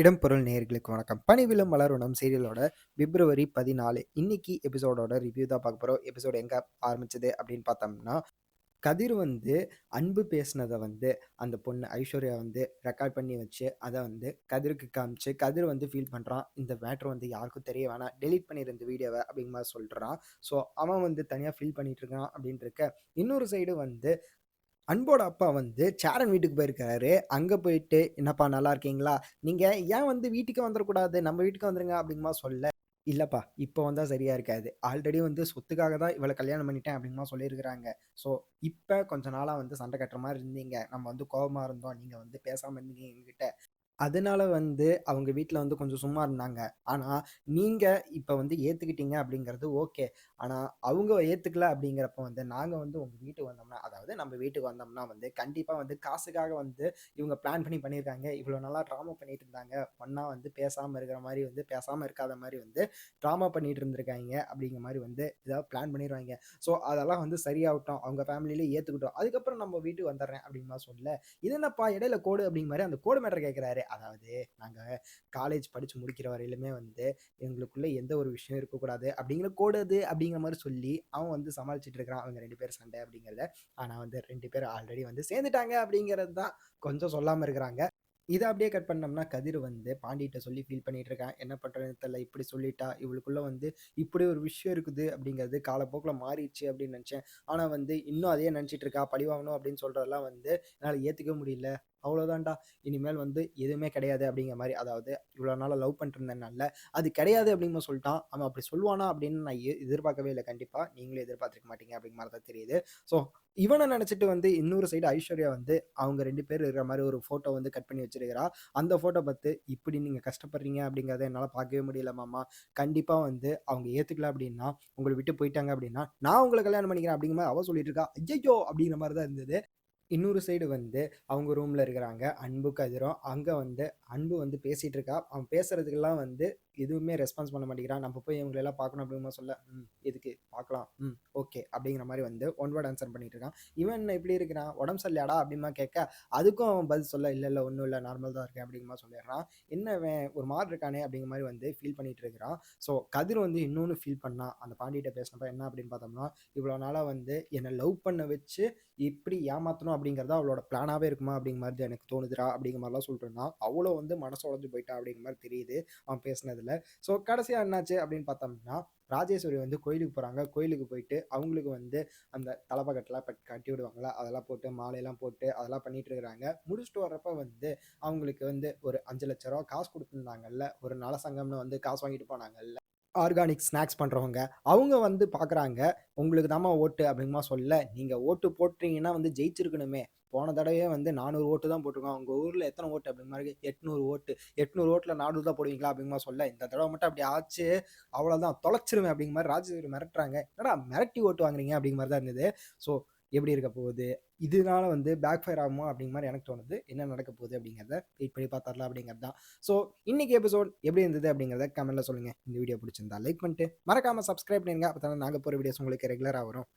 இடம்பொருள் நேர்களுக்கு வணக்கம். பணிவிலும் மலருணம் சீரியலோட பிப்ரவரி 14 இன்னைக்கு எபிசோடோட ரிவ்யூ தான் பார்க்க போகிறோம் எபிசோடு எங்கே ஆரம்பிச்சது அப்படின்னு பார்த்தோம்னா, கதிர் வந்து அன்பு பேசினதை வந்து அந்த பொண்ணு ஐஸ்வர்யா வந்து ரெக்கார்ட் பண்ணி வச்சு, அதை வந்து கதிருக்கு காமிச்சு, கதிர் வந்து ஃபீல் பண்ணுறான் இந்த மேட்ரு வந்து யாருக்கும் தெரிய வேணாம். டெலீட் பண்ணியிருந்த வீடியோவை அப்படிங்கிற மாதிரி சொல்கிறான் ஸோ அவன் வந்து தனியாக ஃபீல் பண்ணிகிட்டு இருக்கான் அப்படின்னு இருக்க, இன்னொரு சைடு வந்து அன்போட அப்பா வந்து சேரன் வீட்டுக்கு போயிருக்காரு. அங்க போயிட்டு, "என்னப்பா நல்லா இருக்கீங்களா? நீங்க ஏன் வந்து வீட்டுக்கு வந்துடக்கூடாது நம்ம வீட்டுக்கு வந்துருங்க." அப்படிங்கிற சொல்ல, "இல்லப்பா, இப்போ வந்தா சரியா இருக்காது. ஆல்ரெடி வந்து சொத்துக்காக தான் இவள கல்யாணம் பண்ணிட்டேன்." அப்படிங்கிற சொல்லியிருக்கிறாங்க. ஸோ இப்ப கொஞ்ச நாளா வந்து சண்டை கட்டுற மாரி இருந்தீங்க. நம்ம வந்து கோவமா இருந்தோம். நீங்க வந்து பேசாம இருந்தீங்க எங்ககிட்ட. அதனால வந்து அவங்க வீட்ல வந்து கொஞ்சம் சும்மா இருந்தாங்க. ஆனா, நீங்க இப்ப வந்து ஏத்துக்கிட்டீங்க அப்படிங்கிறது ஓகே. ஆனா, அவங்க ஏத்துக்கல அப்படிங்கிறப்ப வந்து நாங்க வந்து உங்க வீட்டுக்கு வந்தோம்னா, அதாவது நம்ம வீட்டுக்கு வந்தோம்னா வந்து கண்டிப்பா வந்து காசுக்காக வந்து இவங்க பிளான் பண்ணி பண்ணியிருக்காங்க. இவ்வளோ நாளா ட்ராமா பண்ணிட்டு இருந்தாங்க. ஒண்ணா வந்து பேசாம இருக்கிற மாரி வந்து பேசாம இருக்காத மாரி வந்து ட்ராமா பண்ணிட்டு இருந்திருக்காய்ங்க அப்படிங்கிற மாரி வந்து ஏதாவது பிளான் பண்ணிருவாய்ங்க. ஸோ அதெல்லாம் வந்து சரியாகட்டும். அவங்க ஃபேமிலியிலே ஏத்துக்கட்டும். அதுக்கப்புறம் நம்ம வீட்டுக்கு வந்துடுறேன் அப்படிங்கிற சொல்லல. "இது என்னப்பா இடையில கோடு?" அப்படிங்கிற மாரி அந்த கோடு மேட்டர் கேட்கிறாரு. அதாவது நாங்கள் காலேஜ் படித்து முடிக்கிற வரையிலுமே வந்து எங்களுக்குள்ளே எந்த ஒரு விஷயம் இருக்கக்கூடாது. அப்படிங்கிற கூடாது அப்படிங்கிற மாதிரி சொல்லி அவன் வந்து சமாளிச்சுட்டு இருக்கிறான். அவங்க ரெண்டு பேரும் சண்டை அப்படிங்கிறத. ஆனால் வந்து ரெண்டு பேர் ஆல்ரெடி வந்து சேர்ந்துட்டாங்க அப்படிங்கிறது தான் கொஞ்சம் சொல்லாமல் இருக்கிறாங்க. இதை அப்படியே கட் பண்ணோம்னா, கதிர் வந்து பாண்டிகிட்ட சொல்லி ஃபீல் பண்ணிட்டு இருக்கான். என்ன பண்ணுறதுன்னு தெரியல. இப்படி சொல்லிட்டா, இவளுக்குள்ள வந்து இப்படி ஒரு விஷயம் இருக்குது அப்படிங்கிறது காலப்போக்கில் மாறிடுச்சு அப்படின்னு நினச்சேன் ஆனால் வந்து இன்னும் அதையே நினச்சிட்டு இருக்கா. பழிவாங்கணும் அப்படின்னு சொல்கிறதெல்லாம் வந்து என்னால் ஏற்றுக்க முடியல. அவ்வளோதான்டா. இனிமேல் வந்து எதுவுமே கிடையாது அப்படிங்கிற மாதிரி அதாவது இவ்வளோ நாளாக லவ் பண்ணிட்டு அது கிடையாது அப்படிங்கிற சொல்லிட்டான் அவன் அப்படி சொல்லுவானா அப்படின்னு நான் எதிர்பார்க்கவே இல்லை கண்டிப்பாக நீங்களும் எதிர்பார்த்துருக்க மாட்டீங்க அப்படிங்கிற மாதிரி தான் தெரியுது. ஸோ இவனை நினச்சிட்டு வந்து இன்னொரு சைடு ஐஸ்வர்யா வந்து அவங்க ரெண்டு பேர் இருக்கிற மாதிரி ஒரு ஃபோட்டோ வந்து கட் பண்ணி வச்சிருக்கிறா. அந்த ஃபோட்டோ பார்த்து, "இப்படி நீங்கள் கஷ்டப்படுறீங்க அப்படிங்கிறத என்னால் பார்க்கவே முடியல மாமா. கண்டிப்பாக வந்து அவங்க ஏற்றுக்கல அப்படின்னா, உங்களை விட்டு போயிட்டாங்க அப்படின்னா, நான் உங்களை கல்யாணம் பண்ணிக்கிறேன்." அப்படிங்கிற மாதிரி அவள் சொல்லிட்டு இருக்கா. ஐயோ அப்படிங்கிற மாதிரி தான் இருந்தது. இன்னொரு சைடு வந்து அவங்க ரூமில் இருக்கிறாங்க. அன்பு, கதிரும். அங்கே வந்து அன்பு வந்து பேசிகிட்டு இருக்கா. அவன் பேசுகிறதுக்கெல்லாம் வந்து எதுவுமே ரெஸ்பான்ஸ் பண்ண மாட்டேங்கிறான். நம்ம போய் இவங்களெல்லாம் பார்க்கணும் அப்படிமா சொல்ல, "ம். எதுக்கு? பார்க்கலாம். ம். ஓகே." அப்படிங்கிற மாரி வந்து ஒன் வேர்ட் ஆன்சர் பண்ணிட்டு இருக்கான். இவன் என்ன இப்படி இருக்கிறான்? "உடம்பு சரியில்லையாடா?" அப்படின்னு மாரி கேட்க, அதுக்கும் அவன் பதில் சொல்ல, "இல்ல, இல்ல. ஒண்ணும் இல்ல. நார்மல் தான் இருக்கேன்." அப்படிங்கிற மாரி சொல்லிடுறான். என்ன ஒரு மாரி இருக்கானே அப்படிங்கிற மாரி வந்து ஃபீல் பண்ணிட்டு இருக்கிறான். ஸோ கதிர் வந்து இன்னொன்னு ஃபீல் பண்ணான். அந்த பாண்டிட்ட பேசினப்ப என்ன அப்படின்னு பார்த்தோம்னா, இவ்வளோ நாளா வந்து என்ன லவ் பண்ண வச்சு இப்படி ஏமாத்தணும் அப்படிங்கிறது அவளோட பிளானாவே இருக்குமா அப்படிங்கிற மாரி தான் எனக்கு தோணுதுடா அப்படிங்கிற சொல்லிட்டு இருந்தான். அவ்வளோ வந்து மனசு உடைஞ்சு போயிட்டா அப்படிங்கிற மாரி தெரியுது அவன் பேசினதுல. ஸோ கடைசியா என்னாச்சு அப்படின்னு பார்த்தோம்னா, ராஜேஸ்வரி வந்து கோயிலுக்கு போகிறாங்க கோயிலுக்கு போயிட்டு அவங்களுக்கு வந்து அந்த தலைப்பக்கட்டெல்லாம் கட்டி விடுவாங்கல்ல, அதெல்லாம் போட்டு மாலையெல்லாம் போட்டு அதெல்லாம் பண்ணிட்டு இருக்கிறாங்க. முடிச்சுட்டு வர்றப்ப வந்து அவங்களுக்கு வந்து ஒரு அஞ்சு லட்ச ரூபா காசு கொடுத்துருந்தாங்கல்ல ஒரு நல சங்கம்னு வந்து காசு வாங்கிட்டு போனாங்கல்ல. ஆர்கானிக் ஸ்நாக்ஸ் பண்ணுறவங்க அவங்க வந்து பார்க்குறாங்க. "உங்களுக்கு தாம்மா ஓட்டு." அப்படிங்கிற சொல்ல, நீங்கள் ஓட்டு போட்டீங்கன்னா வந்து ஜெயிச்சிருக்கணுமே. போன தடவையே வந்து 400 ஓட்டு தான் போட்டிருக்கோம். உங்கள் ஊரில் எத்தனை ஓட்டு?" அப்படிங்கிற மாதிரி எட்நூறு ஓட்டு. எட்நூறு ஓட்டில் நானூறு தான் போடுவீங்களா? அப்படிங்கிற சொல்ல, "இந்த தடவை மட்டும் அப்படி ஆச்சு, அவ்வளோதான் தொலைச்சிருவேன்." அப்படிங்கிற மாதிரி ராஜேஸ்வரி மிரட்டுறாங்க. "என்னடா மிரட்டி ஓட்டு வாங்குறீங்க?" அப்படிங்கிற மாதிரி தான் இருந்தது. ஸோ எப்படி இருக்க போகுது? இதனால வந்து பேக் ஃபயர் ஆகுமா? அப்படிங்கிற மாதிரி எனக்கு தோணுது. என்ன நடக்க போகுது அப்படிங்கிறத வெயிட் பண்ணி பார்த்துரலாம் அப்படிங்கிறது தான். ஸோ இன்னைக்கு எபிசோட் எப்படி இருந்தது அப்படிங்கிறத கமெண்ட்ல சொல்லுங்க. இந்த வீடியோ பிடிச்சிருந்தா லைக் பண்ணிட்டு, மறக்காம சப்ஸ்கிரைப் பண்ணிருங்க. அப்போ தானே நாங்கள் போகிற வீடியோஸ் உங்களுக்கு ரெகுலராக வரும்.